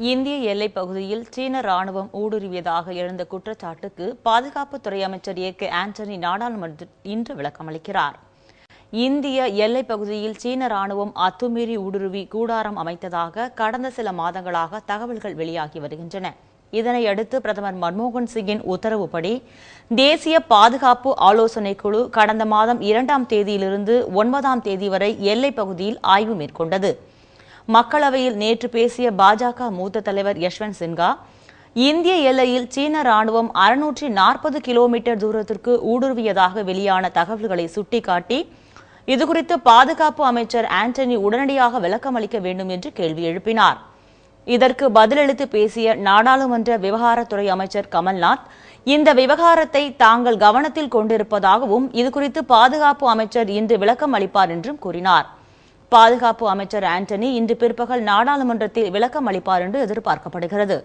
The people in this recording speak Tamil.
இந்திய எல்லைப் பகுதியில் சீன ராணுவம் ஊடுருவியதாக எழுந்த குற்றச்சாட்டுக்கு பாதுகாப்புத்துறை அமைச்சர் ஏ கே ஆண்டனி நாடாளுமன்றத்தில் இன்று விளக்கமளிக்கிறார். இந்திய எல்லைப் பகுதியில் சீன ராணுவம் அத்துமீறி ஊடுருவி கூடாரம் அமைத்ததாக கடந்த சில மாதங்களாக தகவல்கள் வெளியாகி வருகின்றன. இதனையடுத்து பிரதமர் மன்மோகன் சிங்கின் உத்தரவுப்படி தேசிய பாதுகாப்பு ஆலோசனைக் குழு கடந்த மாதம் இரண்டாம் தேதியிலிருந்து ஒன்பதாம் தேதி வரை எல்லைப் பகுதியில் ஆய்வு மேற்கொண்டது. மக்களவையில் நேற்று பேசிய பாஜக மூத்த தலைவர் யஷ்வந்த் சின்ஹா இந்திய எல்லையில் சீன ராணுவம் அறுநூற்றி நாற்பது கிலோமீட்டர் தூரத்திற்கு ஊடுருவியதாக வெளியான தகவல்களை சுட்டிக்காட்டி இதுகுறித்து பாதுகாப்பு அமைச்சர் ஆண்டனி உடனடியாக விளக்கமளிக்க வேண்டும் என்று கேள்வி எழுப்பினார். இதற்கு பதிலளித்து பேசிய நாடாளுமன்ற விவகாரத்துறை அமைச்சர் கமல்நாத் இந்த விவகாரத்தை தாங்கள் கவனத்தில் கொண்டிருப்பதாகவும் இதுகுறித்து பாதுகாப்பு அமைச்சர் இன்று விளக்கம் அளிப்பார் என்றும் கூறினார். பாதுகாப்பு அமைச்சர் ஆண்டனி இன்று பிற்பகல் நாடாளுமன்றத்தில் விளக்கம் அளிப்பார் என்று எதிர்பார்க்கப்படுகிறது.